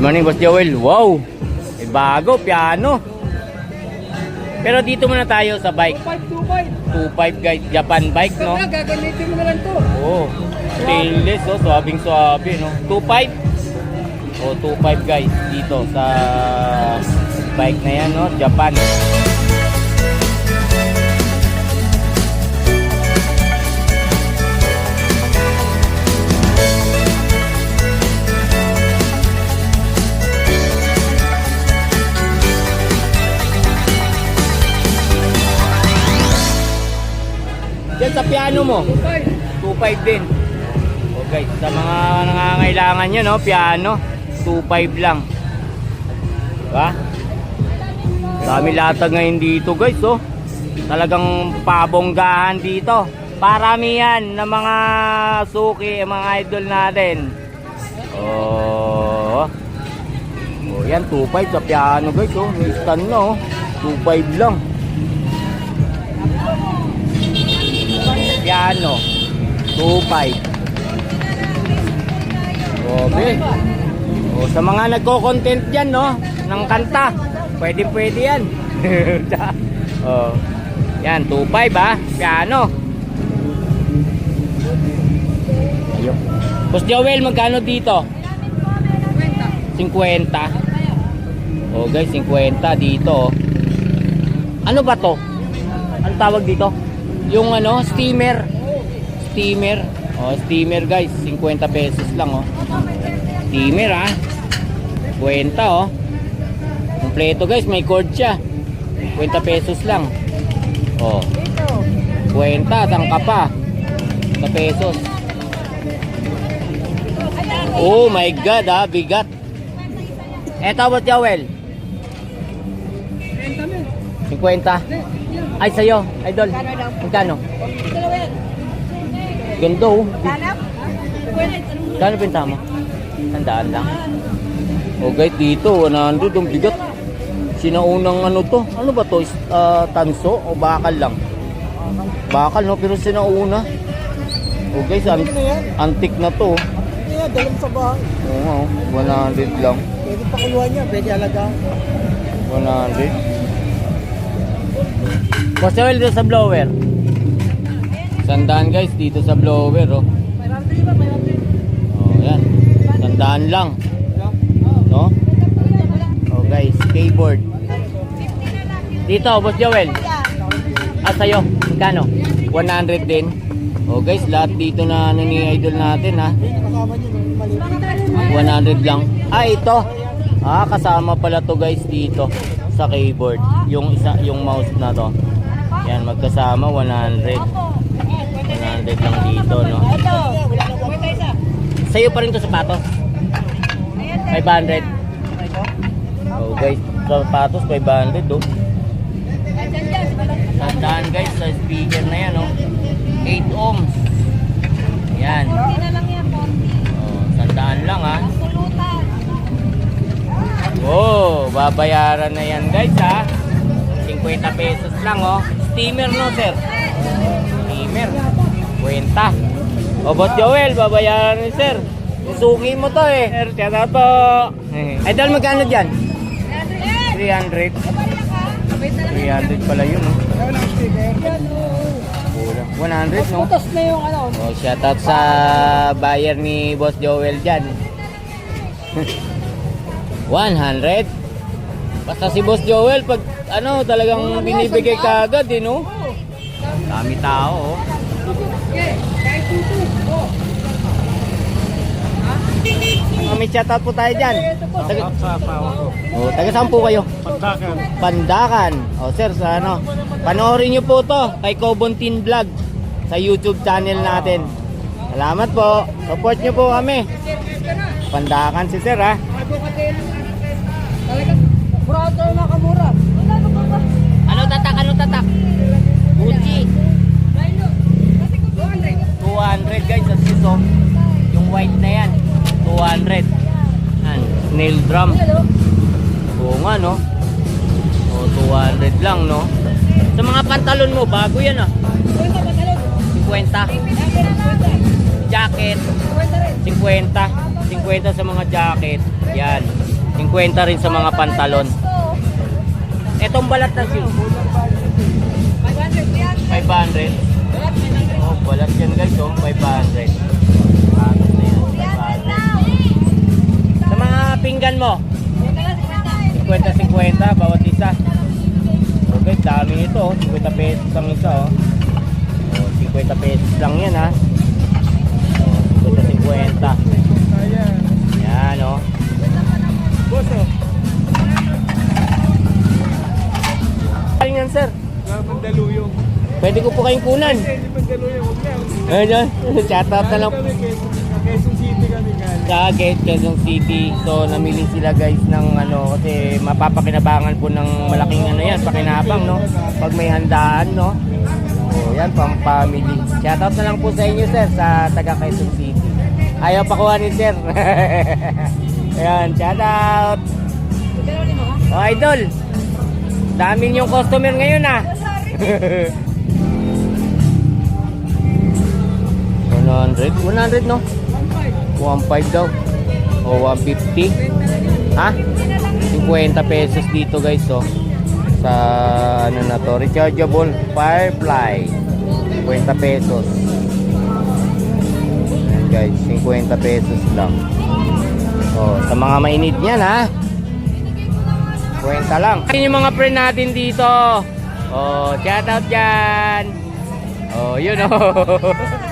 Good morning, Boss Joel. Wow! May bago, piano. Pero dito muna tayo sa bike. 525. 2.5 guys, Japan bike, no? Saka gagamitin mo na lang to. Oo. Stainless, oh. Swabing swabe, no? 2.5? O, 2.5 guys. Dito sa bike na yan, no? Japan. Yan sa piano mo. 25. 2.5 din. O guys, sa mga nangangailangan nyo, no, piano, 2.5 lang. Diba? Dami latag ngayon dito guys, oh. Talagang pabonggahan dito. Paramihan ng mga suki, mga idol natin. Oh. Oh, yan 2.5 sa piano guys, oh. May na, oh. 2.5 lang. Piano. 2.5. Grabe. O, sa mga nagko-content dyan, no? Ng kanta. Pwede, pwede yan. o, yan, 2.5 ha. Piano. Ayun. Boss Joel, magkano dito? 50. O guys, 50 dito. oh. Ano ba to? Ano tawag dito? Yung ano, steamer. Steamer. Oh, steamer guys, 50 pesos lang oh. Steamer ah. 50 oh. Kompleto guys, may cord siya. 50 pesos lang. Oh. 50, tangka pa. 50 pesos. Oh my god ah, bigat. Eto ba Joel? 50. Ay sa'yo, idol. Magkano? Ganda oh. Gano'n pinta mo? Tandaan lang. O guys, dito, 100 ang bigat. Sinaunang ano to? Ano ba to? Ah, tanso o bakal lang? Bakal no, pero sinauna. O guys, an- antik na to. Kaya dalam sa bahay. Oo oh, 100 lang. Pwede pakuluan niya, pwede alagaan. 100. Boss Joel, dito sa blower. Sandaan guys, dito sa blower, oh. Oh, yan. Sandaan lang. No? Oh guys, keyboard. Dito, Boss Joel. Ah, sa'yo. Magkano? 100 din. Oh guys, lahat dito na ano ni idol natin ha. Kasama niyo, maliit. 100 lang. Ah, ito. Ah, kasama pala to guys dito sa keyboard. Yung isa, yung mouse na to. Yan, magkasama 100. 100 lang dito, no? Sa'yo pa rin to sapatos? 500. Oh guys, sapatos 500 oh. Tandaan guys sa speaker na yan oh. 8 ohms. Yan. Oh, tandaan lang ah. Oh, babayaran na yan guys ha. 50 pesos lang oh. Steamer no sir? Steamer. Kwenta. O Boss Joel, babayaran ni sir. Suki mo to eh. Sir, out po. Idol, magkano dyan? 300. 300 pala yun oh. Kaya lang speaker. Kulang. 100 no? Putas na yung ano. Oh, shout out sa buyer ni Boss Joel dyan. 100. Basta si Boss Joel, pag ano, talagang binibigay ka agad, eh, no? Dami tao, oh. Oh. Oh, may shout out po tayo dyan. Taga, sa asawa ko. oh, taga saan po kayo? Pagdakan. Pandakan. O sir, sa ano, panoorin nyo po to kay Cobontin Vlog sa YouTube channel natin. Salamat po. Support nyo po kami. Pandakan si sir ha. Ano, Talagang, burato na kamura. Ano tatak? Ano tatak? Gucci. 200 guys sa siso. Yung white na yan. 200. Yan. Nail drum. Oo nga no. O 200 lang no. Sa mga pantalon mo, bago yan ah. 50. Jacket, 50. 50 50 sa mga jacket. Yan. 50 rin sa mga pantalon. Etong balat na shoes. 500 yan. 500. Oh, balat yan guys, oh. 500. Balat na yan, 500. Sa mga pinggan mo, 50-50 bawat isa. Okay, dami ito. oh. 50 pesos ang isa. Oh. Oh, 50 pesos lang yan ha. Oh, 50-50. Yan oh. Boso, Ayun yan sir. mga Mandaluyong. Pwede ko po kayong kunan. Hindi huwag na. Ayun, shout out na lang Quezon- City kami galing. sa Gate Quezon City. So namili sila guys ng ano kasi mapapakinabangan po ng malaking ano yan, pakinabang no. Pag may handaan no. Oh, yan pang family. Shout out na lang po sa inyo sir sa taga Quezon City. Ayaw pa kuha ni sir. Ayan, shout out. Oh, idol. Dami yung customer ngayon ah. 100, 100 no? 1.5 daw. O 150. Ha? 50 pesos dito guys oh. Sa ano na to, rechargeable Firefly. 50 pesos. Ayan guys, 50 pesos lang. Oh, sa mga mainit niyan ha. 50 lang. Ayun yung mga friend natin dito. Oh, shout out dyan. Oh, yun oh.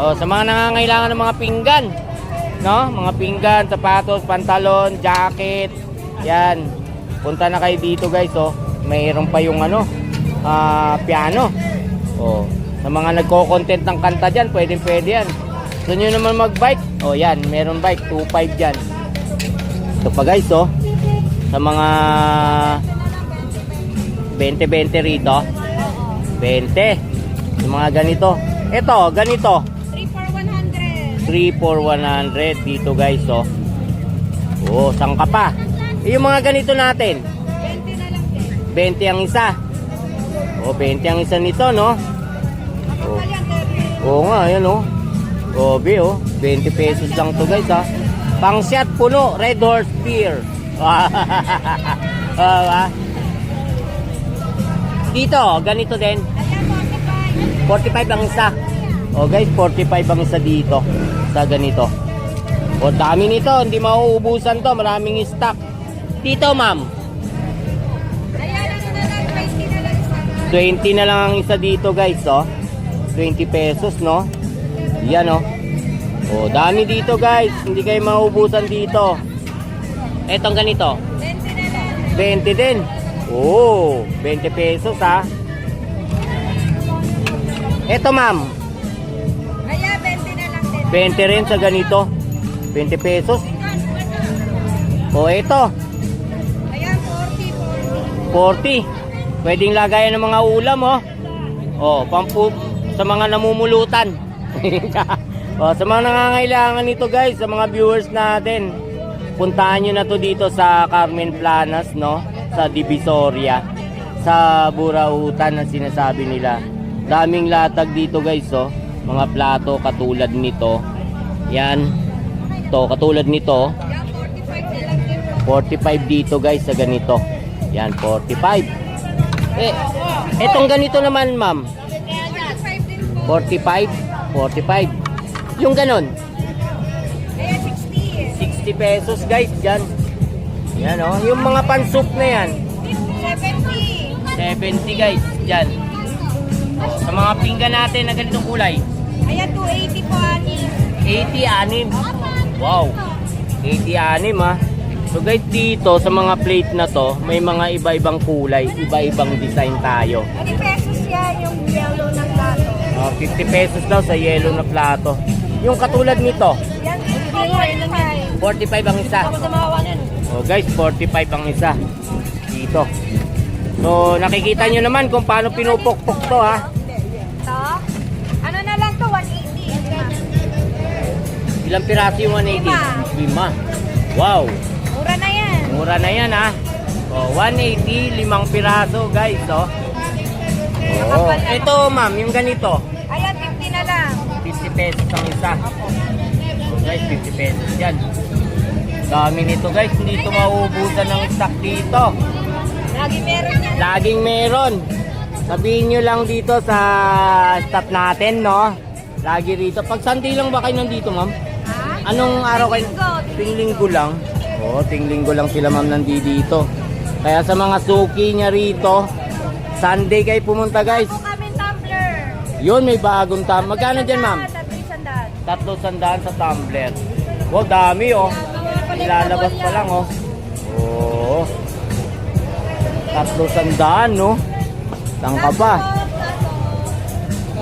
Oh, sa mga nangangailangan ng mga pinggan, no? Mga pinggan, sapatos, pantalon, jacket. Yan. Punta na kayo dito, guys, oh. Mayroon pa yung ano, ah, piano. Oh, sa mga nagko-content ng kanta diyan, pwedeng pwede yan. Gusto nyo naman mag-bike? Oh, yan, meron bike, 2.5 diyan. Ito pa, guys, oh. Sa mga 20-20 rito. 20. Yung mga ganito. Ito, ganito. 3 for 100. 3 for 100 dito guys oh. Oh, saan ka pa? Eh, Yung mga ganito natin, 20 na lang din. 20 ang isa. Oh, 20 ang isa nito, no? Oh. Kapal yan, 30. Oo nga, ayan oh. Gobe oh, 20 pesos lang to guys ha. Pang shot puno, Red Horse Beer. Ah, ah. Dito, ganito din. Ayan, 45 45. ang isa. Oh guys, 45 ang isa dito sa ganito. O dami nito, hindi mauubusan to, maraming stock. Dito ma'am, Ayan, ano na lang, 20 na lang isa. 20 na lang ang isa dito guys, oh. 20 pesos, no? Yan, oh. Oh, dami dito guys, hindi kayo mauubusan dito. Etong ganito, 20 na lang. 20 din. Oh, 20 pesos ha. Eto ma'am, 20 rin sa ganito. 20 pesos. O ito, Ayan, 40, 40. 40. Pwedeng lagayan ng mga ulam, oh. Oh, pampu sa mga namumulutan. oh, sa mga nangangailangan nito, guys, sa mga viewers natin. Puntahan nyo na to dito sa Carmen Planas, no? Sa Divisoria. Sa Burautan na sinasabi nila. Daming latag dito, guys, oh. Mga plato katulad nito. Yan. To, katulad nito. Ayan, 45 na lang din. 45 dito guys sa ganito. Yan, 45. Eh, etong ganito naman ma'am, 45 din po. 45, 45. Yung ganon, Ayan, 60. 60 pesos guys dyan. Yan oh, yung mga pansoup na yan, 70. 70 guys dyan. Oh, sa mga pinggan natin na ganitong kulay, Ayan, 280 po, ani. 80 anim. Wow, 80 anim ah. So guys dito sa mga plate na to, may mga iba-ibang kulay, iba-ibang design tayo. 20 pesos yan, yung yellow na plato. Oh, 50 pesos daw sa yellow na plato. Yung katulad nito, Yan, 45. 45 ang isa. Ako. Oh guys, 45 ang isa. Dito. So, nakikita nyo naman kung paano pinupukpok to ha. Ilang piraso yung 180? Lima. Lima. Wow. Mura na yan. Mura na yan ha. Oh, 180, limang piraso guys. Oh. Oh. Ito ma'am, yung ganito. Ayan, 50 na lang. 50 pesos ang isa. guys, 50 pesos yan. Dami nito guys, hindi ito mauubusan ng stock dito. Lagi meron yan. Laging meron. Sabihin nyo lang dito sa staff natin, no? Lagi rito. Pag Sunday lang ba kayo nandito, ma'am? Anong araw kayo? Linggo. Tinglinggo lang. Oo, tinglinggo lang sila ma'am nandito. Kaya sa mga suki niya rito, Sunday kayo pumunta guys. Po kami tumbler. Yun, may bagong tam. Magkano dyan ma'am? Tatlo sandaan. Tatlo sandaan sa tumbler. Wow, dami oh. Ilalabas pa lang oh. Oo. Tatlo sandaan no. Saan ka pa?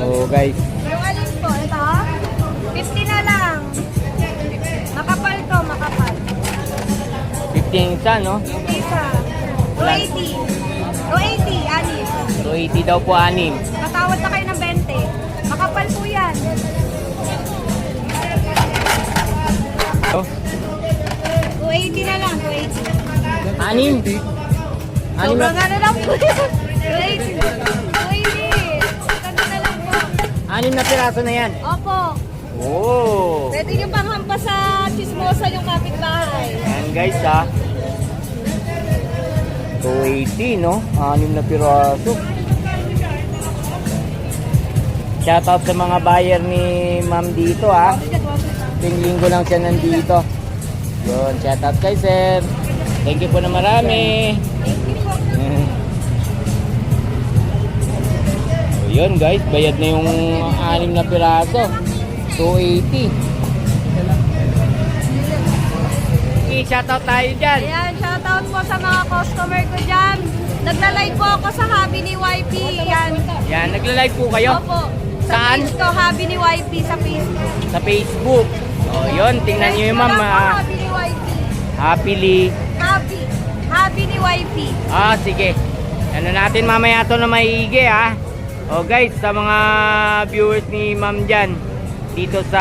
Oo guys. 15 isa no? Yung isa. 280. 280, anin. So 80 daw po anim. Matawad na kayo ng 20. Makapal po yan. Oh, 280 na lang, 280. anim. Anim Sobrang ano lang po yan. 280. 280. Ganda na lang po. anim na piraso na yan. Opo. Oh. Pwede nyo pang sa chismosa yung kapitbahay. Ayan guys ha. 280 no? Anim na piraso. Shoutout sa mga buyer ni ma'am dito ha. Ting linggo lang siya nandito. Yun, shoutout kay sir. Thank you po na marami. Thank you po. Yun guys, bayad na yung anim na piraso. 280. Shoutout tayo dyan. Ayan, shoutout po sa mga customer ko dyan. Nagla-live po ako sa hobby ni YP. Yan. Yan, nagla-live po kayo Opo. Sa Saan? page ko, hobby ni YP sa Facebook. sa Facebook. Oh, yun, tingnan nyo yung ma'am. Ah, hobby ni YP. happily. Hobby. Hobby ni YP. Ah, sige. Ano natin mamaya to na maigi ha. Oh guys, sa mga viewers ni ma'am dyan, dito sa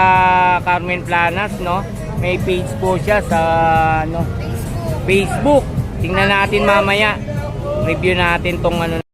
Carmen Planas, no? May page po siya sa ano, Facebook. Facebook. Tingnan natin mamaya. Review natin tong ano